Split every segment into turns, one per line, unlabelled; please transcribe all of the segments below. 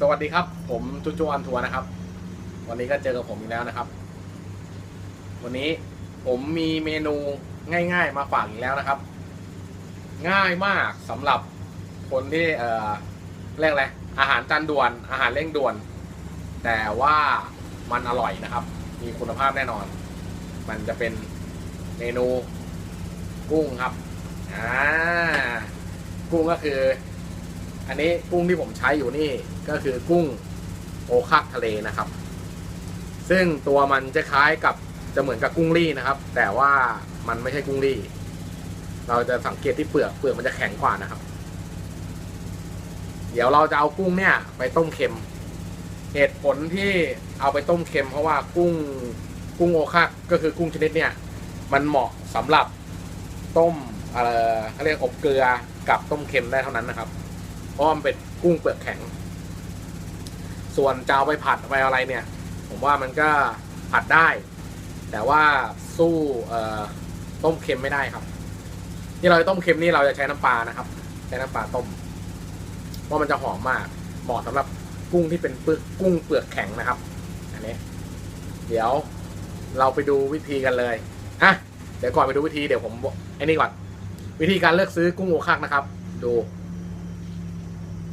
สวัสดีครับ ผมจุจูอันทัวร์นะครับ วันนี้ก็เจอกับผมอีกแล้วนะครับ วันนี้ผมมีเมนูง่าย ๆ มาฝากอีกแล้วนะครับ ง่ายมากสำหรับคนที่เอ่อเรียกอะไรอาหารจานด่วนอาหารเร่งด่วน แต่ว่ามันอร่อยนะครับ มีคุณภาพแน่นอน มันจะเป็นเมนูกุ้งครับอ่ากุ้งก็คือ อันนี้กุ้งที่ผมใช้อยู่นี่ก็คือกุ้งโอคักทะเลนะครับ ซึ่งตัวมันจะคล้ายกับจะเหมือนกับกุ้งรี่นะครับ แต่ว่ามันไม่ใช่กุ้งรี่ เราจะสังเกตที่เปลือกเปลือกมันจะแข็งกว่านะครับ เดี๋ยวเราจะเอากุ้งเนี่ยไปต้มเค็ม เหตุผลที่เอาไปต้มเค็ม เพราะว่ากุ้งกุ้งโอคักก็คือกุ้งชนิดเนี่ยมันเหมาะสำหรับต้มเอ่อเขาเรียกอบเกลือกับต้มเค็มได้เท่านั้นนะครับ เพราะมันเป็นกุ้งเปลือกแข็ง ส่วนจะเอาไปผัดไปอะไรเนี่ย ผมว่ามันก็ผัดได้ แต่ว่าสู้ต้มเค็มไม่ได้ครับที่เราจะต้มเค็มนี่เราจะใช้น้ำปลานะครับ ใช้น้ำปลาต้มเพราะมันจะหอมมากเหมาะสำหรับกุ้งที่เป็นเปลือกกุ้งเปลือกแข็งนะครับ อันนี้ เดี๋ยวเราไปดูวิธีกันเลยอะเดี๋ยวก่อนไปดูวิธีเดี๋ยวผมอกไอ้นี่ก่อน วิธีการเลือกซื้อกุ้งโอคักนะครับ ดู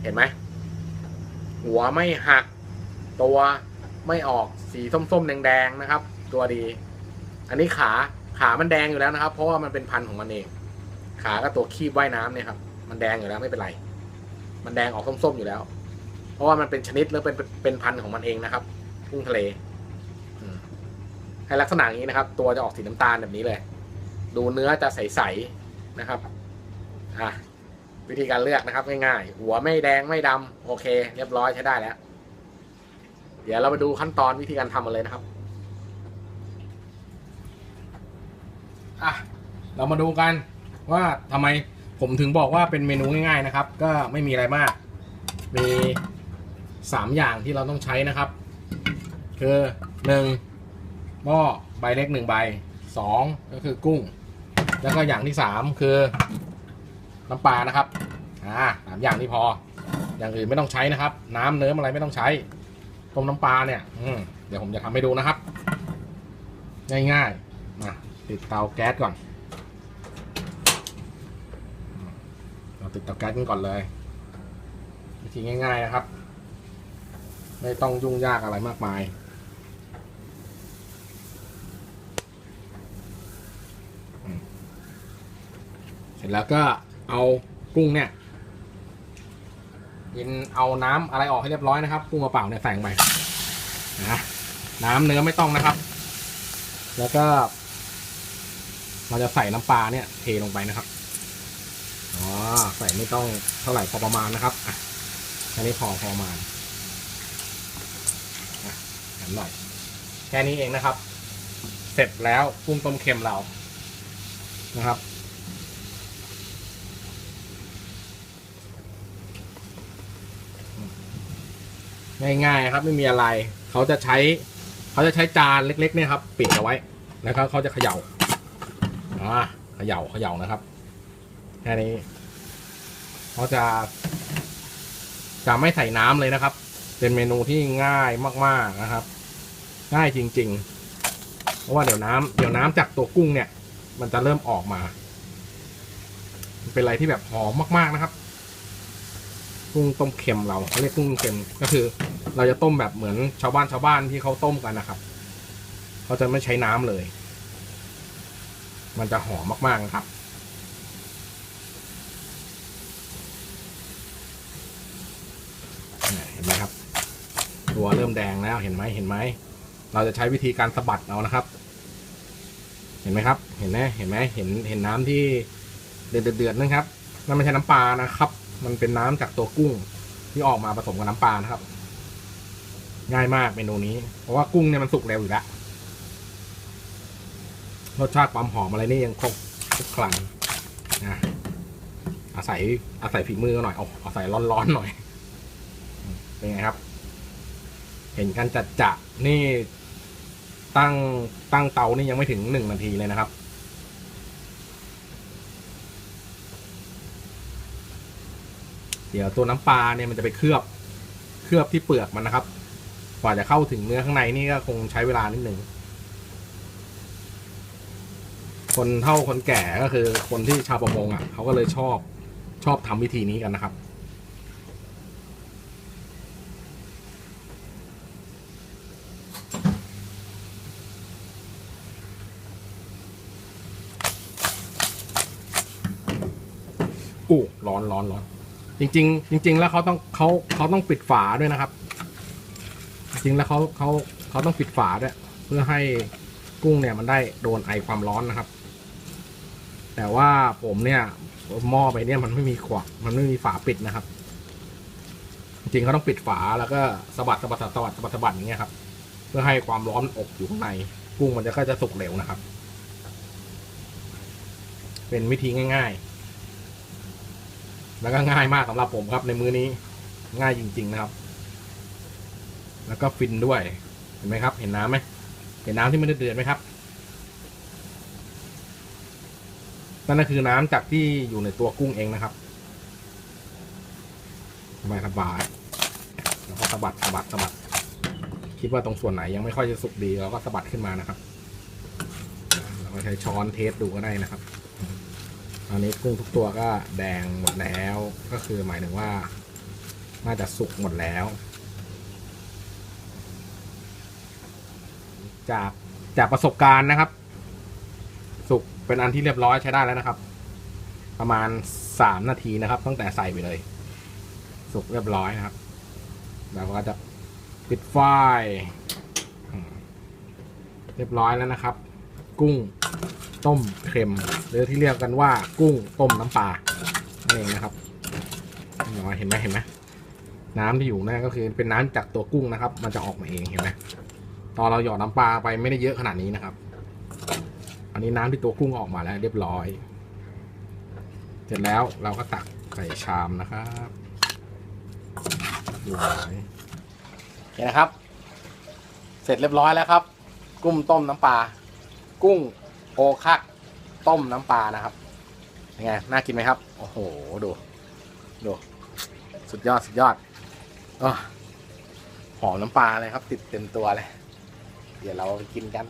เห็นไหมหัวไม่หัก ตัวไม่ออกสีส้มๆแดงๆนะครับ ตัวดี อันนี้ขาขามันแดงอยู่แล้วนะครับ เพราะว่ามันเป็นพันธุ์ของมันเอง ขาก็ตัวคีบว่ายน้ำเนี่ยครับ มันแดงอยู่แล้วไม่เป็นไร มันแดงออกส้มๆอยู่แล้ว เพราะว่ามันเป็นชนิดหรือเป็นเป็นพันธุ์ของมันเองนะครับกุ้งทะเลให้ลักษณะอย่างนี้นะครับ ตัวจะออกสีน้ำตาลแบบนี้เลย ดูเนื้อจะใสๆนะครับ อะ วิธีการเลือกนะครับง่ายๆ หัวไม่แดงไม่ดำโอเค เรียบร้อยใช้ได้แล้ว เดี๋ยวเราไปดูขั้นตอนวิธีการทำกันเลยนะครับอะเรามาดูกันว่าทำไมผมถึงบอกว่าเป็นเมนูง่ายๆนะครับ ก็ไม่มีอะไรมาก มีสามอย่างที่เราต้องใช้นะครับ คือหนึ่งหม้อใบเล็กหนึ่งใบสองก็คือกุ้ง แล้วก็อย่างที่สามคือ น้ำปลานะครับอ่าสามอย่างนี้พอ อย่างอื่นไม่ต้องใช้นะครับ น้ำเนื้ออะไรไม่ต้องใช้ต้มน้ำปลาเนี่ย อืเดี๋ยวผมจะทำให้ดูนะครับ ง่ายๆมาติดเตาแก๊สก่อนเราติดเตาแก๊สกันก่อนเลยวิธีง่าย ๆนะครับ ไม่ต้องยุ่งยากอะไรมากมายเสร็จแล้วก็ เอากุ้งเนี่ยยินเอาน้ำอะไรออกให้เรียบร้อยนะครับกุ้งเปล่าเนี่ยใส่ลงไปนะน้ำเนื้อไม่ต้องนะครับ แล้วก็ เราจะใส่น้ำปลาเนี่ยเทลงไปนะครับอ๋อใส่ไม่ต้องเท่าไหร่พอประมาณนะครับอะแค่นี้พอพอประมาณอะหันหน่อยแค่นี้เองนะครับ เสร็จแล้วกุ้งต้มเค็มเรานะครับ ง่ายๆครับ ไม่มีอะไร เขาจะใช้ เขาจะใช้จานเล็กๆเนี่ยครับ ปิดเอาไว้แล้วก็เขาจะเขย่าอ่าเขย่าเขย่านะครับแค่นี้เขาจะ จะไม่ใส่น้ำเลยนะครับ เป็นเมนูที่ง่ายมาก ๆนะครับ ง่ายจริง ๆ เพราะว่าเดี๋ยวน้ำเดี๋ยวน้ำจากตัวกุ้งเนี่ย มันจะเริ่มออกมา เป็นอะไรที่แบบหอมมาก ๆนะครับ กุ้งต้มเค็มเราเขาเรียกกุ้งเค็มก็คือ เราจะต้มแบบเหมือนชาวบ้านชาวบ้านที่เขาต้มกันนะครับเขาจะไม่ใช้น้ำเลย มันจะหอมมากๆนะครับเห็นไหมครับ ตัวเริ่มแดงแล้วเห็นไหมเห็นไหมเราจะใช้วิธีการสะบัดเอานะครับ เห็นไหมครับ เห็นไหมเห็นไหมเห็นเห็นน้ำที่เดือดเดือดๆนะครับนั่นไม่ใช่น้ำปลานะครับ มันเป็นน้ำจากตัวกุ้งที่ออกมาผสมกับน้ำปลานะครับ ง่ายมากเมนูนี้ เพราะว่ากุ้งเนี่ยมันสุกเร็วอยู่แล้วรสชาติความหอมอะไรนี่ยังครบทุกครั้งนะอาศัยอาศัยฝีมือหน่อยเอาอาศัยร้อนๆหน่อย เป็นไงครับ เห็นกันจัดจะนี่ตั้งตั้งเตานี่ยังไม่ถึงหนึ่งนาทีเลยนะครับ เดี๋ยวตัวน้ำปลาเนี่ยมันจะไปเคลือบเคลือบที่เปลือกมันนะครับ กว่าจะเข้าถึงเนื้อข้างในนี่ก็คงใช้เวลานิดหนึ่งคนเท่าคนแก่ก็คือคนที่ชาวประมงอะเขาก็เลยชอบชอบทำวิธีนี้กันนะครับ อู้ร้อนร้อนร้อน จริง ๆ จริง ๆ แล้วเขาต้องเขาเขาต้องปิดฝาด้วยนะครับ จริงๆแล้วเขาเขาเขาต้องปิดฝาด้วย เพื่อให้กุ้งเนี่ยมันได้โดนไอความร้อนนะครับ แต่ว่าผมเนี่ยหม้อไปเนี่ยมันไม่มีขวดมันไม่มีฝาปิดนะครับ จริงๆเขาต้องปิดฝาแล้วก็สะบัดสะบัดสะบัดสะบัดสะบัดอย่างเงี้ยครับ เพื่อให้ความร้อนอบอยู่ข้างใน กุ้งมันจะก็จะสุกเร็วนะครับ เป็นวิธีง่าย ๆ แล้วก็ง่ายมากสำหรับผมครับในมือนี้ง่ายจริง ๆ นะครับ แล้วก็ฟินด้วยเห็นไหมครับ เห็นน้ำไหมเห็นน้ำที่ไมันเดือดไหมครับนั่นก็คือน้ำจากที่อยู่ในตัวกุ้งเองนะครับสบายสบายแล้วก็สะบัดสะบัดสะบัด คิดว่าตรงส่วนไหนยังไม่ค่อยจะสุกดีเราก็สะบัดขึ้นมานะครับเราก็ใช้ช้อนเทสดูก็ได้นะครับ ตอนนี้กุ้งทุกตัวก็แดงหมดแล้ว ก็คือหมายถึงว่า น่าจะสุกหมดแล้ว จากจากประสบการณ์นะครับ สุกเป็นอันที่เรียบร้อยใช้ได้แล้วนะครับ ประมาณสามนาทีนะครับ ตั้งแต่ใส่ไปเลย สุกเรียบร้อยนะครับแล้วก็จะปิดไฟเรียบร้อยแล้วนะครับ กุ้ง ต้มเค็ม หรือที่เรียกกันว่ากุ้งต้มน้ำปลานั่นเองนะครับเห็นไหมเห็นไหมเห็นไหมน้ำที่อยู่นั่นก็คือเป็นน้ำจากตัวกุ้งนะครับ มันจะออกมาเองเห็นไหมตอนเราหยอดน้ำปลาไปไม่ได้เยอะขนาดนี้นะครับ อันนี้น้ำที่ตัวกุ้งออกมาแล้ว เรียบร้อย เสร็จแล้วเราก็ตักใส่ชามนะครับร้อยเห็นนะครับ เสร็จเรียบร้อยแล้วครับ กุ้งต้มน้ำปลากุ้ง โอคักต้มน้ำปลานะครับยังไงน่ากินไหมครับ โอ้โห ดู ดู สุดยอด สุดยอดอหอมน้ำปลาเลยครับ ติดเต็มตัวเลย เดี๋ยวเราไปกินกัน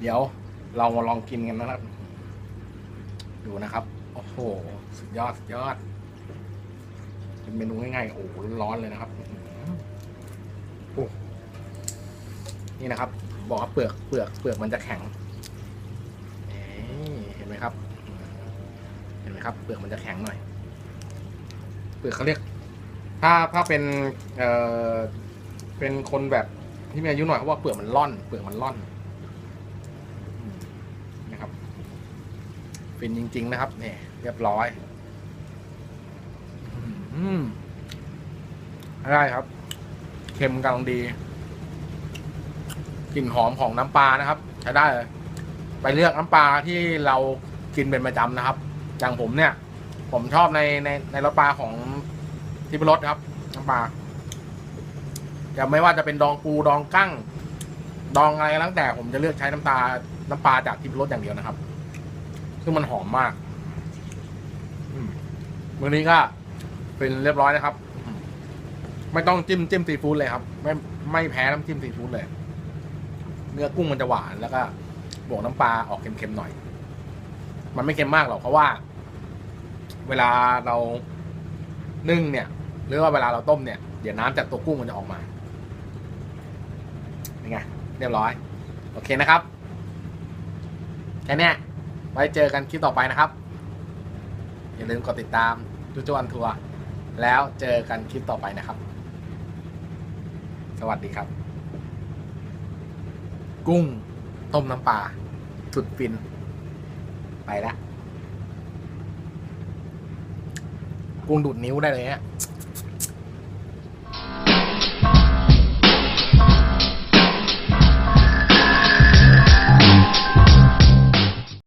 เดี๋ยวเรามาลองกินกันนะครับ ดูนะครับ โอ้โห สุดยอด สุดยอด เป็นเมนูง่ายๆ โอ้โหร้อนเลยนะครับนี่นะครับ บอกว่าเปลือก เปลือก เปลือกมันจะแข็ง ไหมครับ เห็นไหมครับเปลือกมันจะแข็งหน่อย เปลือกเขาเรียก ถ้าถ้าเป็นเอ่อเป็นคนแบบที่มีอายุหน่อยเขาว่าเปลือกมันร่อน เปลือกมันร่อนนะครับฟินจริง ๆ นะครับเนี่ยเรียบร้อยอืมได้ครับ เค็มกำลังดีกลิ่นหอมของน้ำปลานะครับ ใช้ได้เลย ไปเลือกน้ำปลาที่เรากินเป็นประจำนะครับ อย่างผมเนี่ย ผมชอบในในในรสปลาของทิพรสครับน้ำปลาจะไม่ว่าจะเป็นดองปูดองกั้ง ดองอะไรก็แล้วแต่ผมจะเลือกใช้น้ำตาน้ำปลาจากทิพรสอย่างเดียวนะครับ ซึ่งมันหอมมากมมื้อนี้ก็เป็นเรียบร้อยนะครับ ไม่ต้องจิ้มจิ้มซีฟู้ดเลยครับ ไม่ไม่แพ้น้ำจิ้มซีฟู้ดเลย เนื้อกุ้งมันจะหวานแล้วก็ บวกน้ำปลาออกเค็มๆหน่อย มันไม่เค็มมากหรอกเพราะว่า เวลาเรานึ่งเนี่ย หรือว่าเวลาเราต้มเนี่ยเดี๋ยวน้ำจากตัวกุ้งมันจะออกมาเป็นไงเรียบร้อย โอเคนะครับแค่นี้ไว้เจอกันคลิปต่อไปนะครับ อย่าลืมกดติดตามจุจุอันทัวร์แล้วเจอกันคลิปต่อไปนะครับ สวัสดีครับ กุ้ง ต้มน้ำปลาสุดฟิน ไปละกุ้งดูดนิ้วได้เลยฮะ